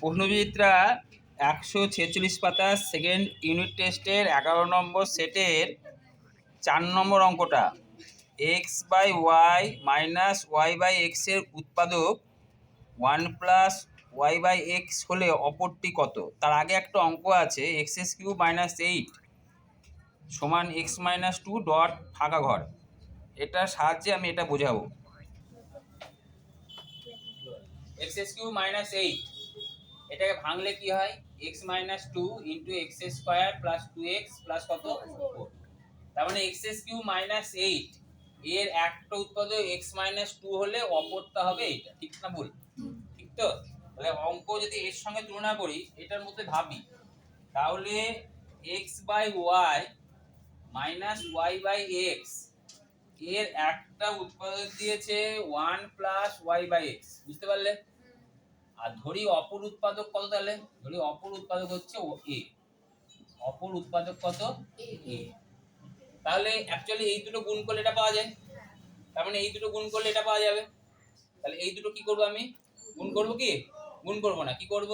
প্রশ্নবিচিত্রা একশো ছেচল্লিশ পাতা সেকেন্ড ইউনিট টেস্টের এগারো নম্বর সেটের চার নম্বর অঙ্কটা। X by Y minus Y by এক্সের উৎপাদক one plus Y by X হলে অপরটি কত? তার আগে একটা অঙ্ক আছে X S Q minus eight সমান এক্স মাইনাস টু ডট ফাঁকা ঘর। এটার সাহায্যে আমি এটা বোঝাবো। X S Q minus eight এটাকে ভাঙলে কি হয়? X minus two into X square plus two X plus কত তার মানে X S Q minus eight এর একটা উৎপাদক এক্স মাইনাস টু হলে অপরটা হবে এটা ঠিক না ভুল? ঠিক তো? তাহলে অঙ্ক যদি এর সঙ্গে তুলনা করি এটার মধ্যে ভাবি। তাহলে X by Y minus Y by এক্সের একটা উৎপাদক দিয়েছে one plus Y by X বুঝতে পারলে? আর ধরি অপর উৎপাদক কত তাহলে? ধরি অপর উৎপাদক হচ্ছে ও এ অপর উৎপাদক কত? এ তাহলে অ্যাকচুয়ালি এই দুটো গুণ করলে এটা পাওয়া যায়। তার মানে এই দুটো গুণ করলে এটা পাওয়া যাবে। তাহলে এই দুটো কি করব আমি? গুণ করব কি? গুণ করব না। কি করব?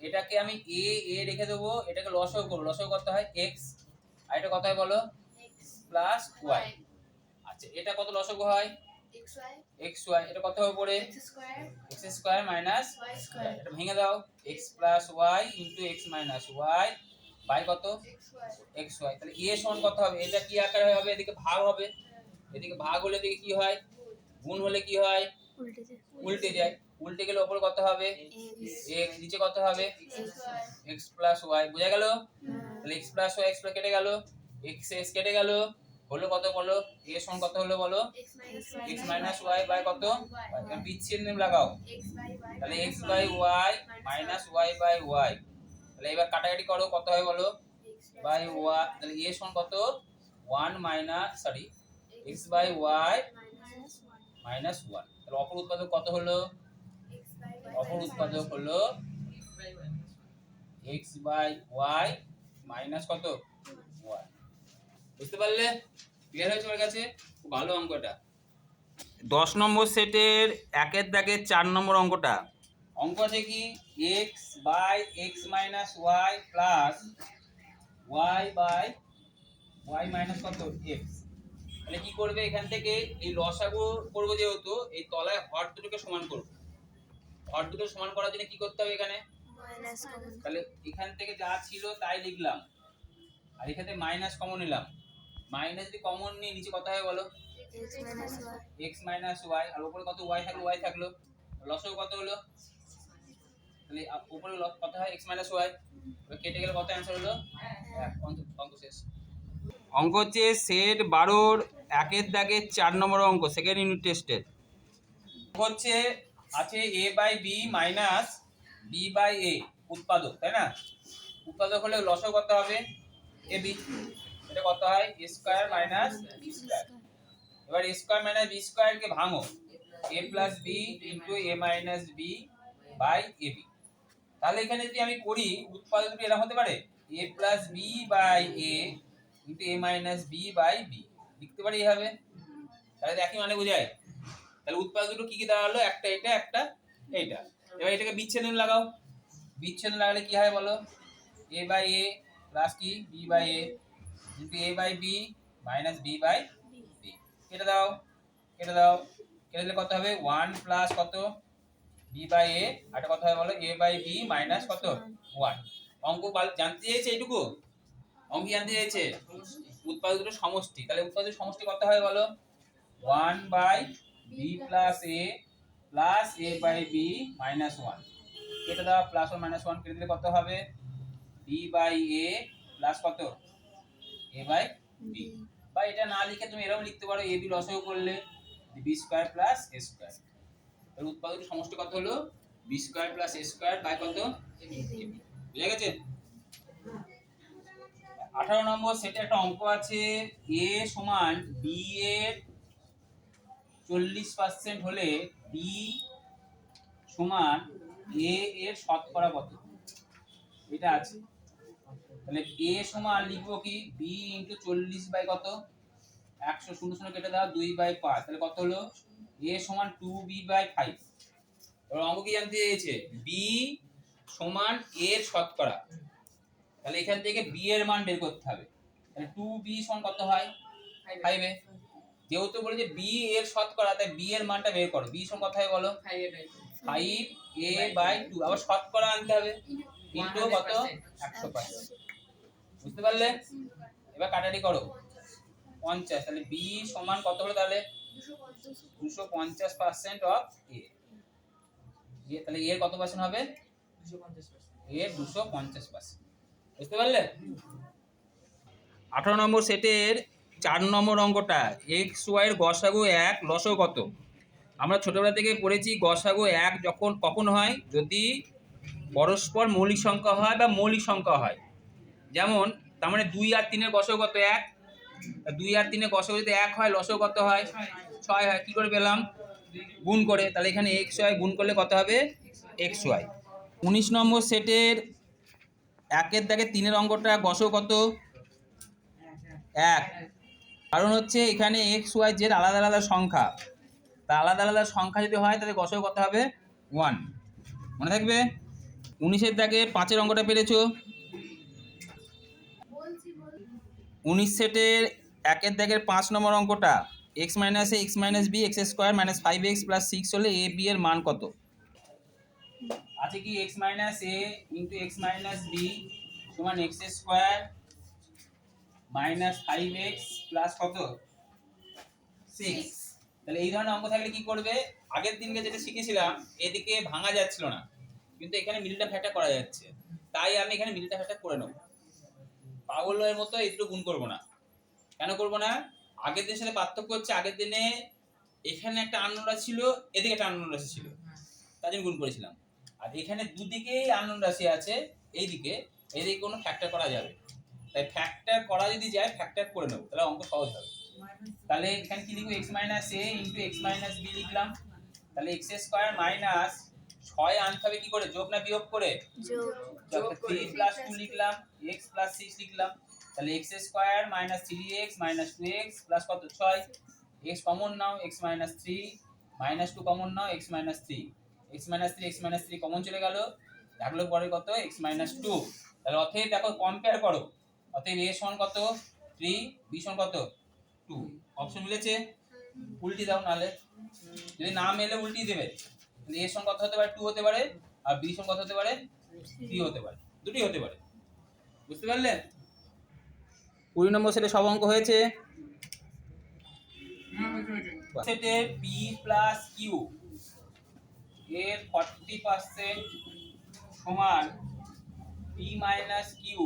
এটাকে আমি এ এ রেখে দেবো। এটাকে লসও করব। লসও করতে হয় এক্স আর এটা কত হয় বলো প্লাস ওয়াই আচ্ছা এটা কত লসগু হয়? এক্স ওয়াই এটা কত হবে পড়ে? এক্স স্কোয়ার মাইনাস এটা ভেঙে দাও। X plus Y into X minus Y by কত? এক্স ওয়াই তাহলে এ সমান কত হবে? এটা কি আকারে হবে? এদিকে ভাগ হবে। এদিকে ভাগ হলে এদিকে কি হয়? গুণ হলে কি হয়? উল্টে যায়। উল্টে গেলে ওপরে কত হবে? এক্স নিচে কত হবে? এক্স প্লাস ওয়াই বোঝা গেল? তাহলে এক্স প্লাস ওয়াই এক্স কেটে গেল। এক্স এক্স কেটে গেল। হলো কত বলো? এ সমান কত হলো বলো? এক্স মাইনাস ওয়াই বাই কত? বিচ্ছিন্ন লাগাও। তাহলে x by y minus y by y তাহলে এবার কাটাকাটি করো, কত হয় বলো? বাই ওয়াই তাহলে এ সমান কত? One minus sorry x by y minus one তাহলে অপর উৎপাদক কত হলো? অপর উৎপাদক হলো এক্স বাই ওয়াই মাইনাস কত? বুঝতে পারলে? ক্লিয়ার হয়েছে আমার কাছে? খুব ভালো অঙ্ক এটা দশ নম্বর সেটের একের দাগের চার নম্বর অঙ্কটা। অঙ্ক আছে কি? X by x minus y plus y by y minus কত? এক্স তাহলে কি করবে? এখান থেকে এই লসাগু করব যেহেতু এই তলায় হর দুটোকে সমান করব। হর দুটো সমান করার জন্য কি করতে হবে এখানে? তাহলে এখান থেকে যা ছিল তাই লিখলাম। আর এখানে মাইনাস কমন নিলাম। মাইনাস যদি কমন নিই নিচে কত হবে বলো? এক্স মাইনাস ওয়াই আর উপরে কত ওয়াই থাকল? ওয়াই থাকল। লসও কত হলো? তাহলে উপরে কত হয় এক্স মাইনাস ওয়াই কেটে গেলে কত অ্যান্সার হলো? অঙ্ক শেষ। অঙ্ক হচ্ছে সেট বারোর একের দাগের চার নম্বর অঙ্ক সেকেন্ড ইউনিট টেস্টের হচ্ছে আছে a by b minus b by a উৎপাদক তাই না? উৎপাদক হলে লসও কত হবে? এ বি এটা কত হয়? A square minus b square এবার এ স্কোয়ার মাইনাস বি স্কোয়ারকে ভাঙো। A plus b into a minus b by a b তাহলে এখানে যদি আমি করি উৎপাদক দুটো এরকম হতে পারে? A plus b by a into a minus b by b লিখতে পারি এইভাবে? তাহলে একই মানে বোঝায়। তাহলে উৎপাদক দুটো কি কি হলো একটা এটা, একটা এইটা। এবার এটাকে বিচ্ছেদন লাগাও। বিচ্ছেদন লাগালে কি হয় বলো? এ বাই এ প্লাস কি? B by a into a by b minus b by b কেটে দাও কেটে দাও। কেটে দিলে কত হবে? ওয়ান প্লাস কত? বি বাই এ এটা কত হবে বলো? এ বাই বি মাইনাস কত? ওয়ান অঙ্ক জানতে চেয়েছে এইটুকু? অঙ্ক জানতে চেয়েছে? উৎপাদক সমষ্টি। তাহলে উৎপাদক সমষ্টি কত হয় বলো? One by b plus a plus a by b minus one কেটে দাও প্লাস ওয়ান মাইনাস ওয়ান কেটে দিলে কত হবে? বি বাই এ প্লাস কত? এ বাই বি বা এটা না লিখে তুমি এরকম লিখতে পারো এ বি লসও করলে b square plus a square তাহলে উৎপাদক সমষ্টি কত হলো? B square plus a square by কত? বুঝা গেছে? আঠারো নম্বর সেটা একটা অঙ্ক আছে এ সমান বি এর চল্লিশ পার্সেন্ট হলে বি সমান এ এর শতকরা কত? এটা আছে। তাহলে এ সমান লিখব কি? বি ইন্টু চল্লিশ বাই কত? একশো শূন্য শূন্য কেটে দাও দুই বাই পাঁচ। তাহলে কত হলো? এ সমান টু বি বাই ফাইভ অঙ্ক কি জানতে চেয়েছে? বি সমান এ এর শতকরা। তাহলে এখান থেকে বি এর মান বের করতে হবে। তাহলে টু বি সমান কত হয়? ফাইভে যেহেতু বলে যে বি এর শতকরা তাই বি এর মানটা বের করো। বি সমান কত হয় বলো? ফাইভ এ বাই টু আবার শতকরা আনতে হবে। ইন্টু কত? একশো পার্সেন্ট বুঝতে পারলে? এবার কাটাটি করো। পঞ্চাশ, তাহলে বি সমান কত হলো তাহলে? দুশো পঞ্চাশ পার্সেন্ট অফ এ এ তাহলে এর কত পার্সেন্ট হবে? এর দুশো পঞ্চাশ পার্সেন্ট বুঝতে পারলে? আঠারো নম্বর সেটের চার নম্বর অঙ্কটা এক্স ওয়াইয়ের গসাগু এক, লসও কত? আমরা ছোটবেলা থেকে পড়েছি, গসাগু এক যখন কখন হয়? যদি পরস্পর মৌলিক সংখ্যা হয় বা মৌলিক সংখ্যা হয়। যেমন, তার মানে দুই আর তিনের গসাগু কত এক দুই আর তিনের গসাগু যদি এক হয় লসও কত হয়, ছয় হয়, কী করে পেলাম? গুণ করে। তাহলে এখানে এক্স ওয়াই গুণ করলে কত হবে? এক্স ওয়াই উনিশ নম্বর সেটের একের দাগে তিনের অঙ্কটা গসও কত এক। কারণ হচ্ছে এখানে এক্স ওয়াই জেড আলাদা আলাদা সংখ্যা। তা আলাদা আলাদা সংখ্যা যদি হয়, তাহলে গসও কত হবে? ওয়ান মনে থাকবে? উনিশের দাগে পাঁচের অঙ্কটা পেরেছ। উনিশ সেটের একের দাগের পাঁচ নম্বর অঙ্কটা x minus x minus b x square minus five x plus six হলে এ বি এর মান কত? আছে কি x minus a into x minus b সমান x square minus five x plus কত? সিক্স তাহলে এই ধরনের অঙ্ক থাকলে কি করবে? আগের দিনকে যেটা শিখেছিলাম, এদিকে ভাঙা যাচ্ছিল না, কিন্তু এখানে মিলটা ফ্যাটা করা যাচ্ছে। তাই আমি এখানে মিলটা ফ্যাটা করে নেব। পাগলের মতো একটু গুণ করব না। কেন করব না? আগের দিনের সাথে পার্থক্য হচ্ছে, আগের দিনে এখানে একটা আনন্দ ছিল, এদিকে একটা আনন্দ রাশি ছিল। তার জন্য গুণ করেছিলাম। আর এখানে দুদিকেই আনন্দ রাশি আছে, এইদিকে এইদিকে কোনো ফ্যাক্টর করা যাবে। তাই ফ্যাক্টর করা যদি যায় ফ্যাক্টর করে নেব। তাহলে অঙ্ক সহজ হবে। তাহলে এখানে কি লিখব? X minus a into x minus b লিখলাম। তাহলে এক্স স্কোয়ার মাইনাস ছয় আনতে হবে কি করে? যোগ না বিয়োগ করে? থ্রি প্লাস টু লিখলাম এক্স প্লাস সিক্স লিখলাম। তাহলে x square minus three x minus two x plus কত? ছয়। এক্স কমন নাও x minus three minus two common নাও x minus three x minus three x minus three common চলে গেল। থাকল পরে কত? এক্স মাইনাস টু তাহলে অতএব দেখো কম্পেয়ার করো। অতএব এ সমান কত? থ্রি বি সমান কত? টু অপশন মিলেছে? উল্টি দাও নাহলে। যদি না মেলে উল্টি দেবে। এ সমান কত হতে পারে? টু হতে পারে, আর বি সমান কত হতে পারে? থ্রি হতে পারে। দুটি হতে পারে। বুঝতে পারলে কুড়ি নম্বর সেটে সব অঙ্ক হয়েছে? সেটে পি প্লাস কিউ এর ফর্টি পার্সেন্ট সমান পি মাইনাস কিউ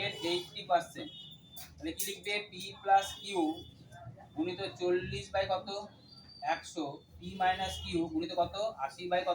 এর এইটটি পার্সেন্ট তাহলে কি লিখবে? পি প্লাস কিউ গুণিত চল্লিশ বাই কত? একশো। পি মাইনাস কিউ গুণিত কত? আশি বাই কত?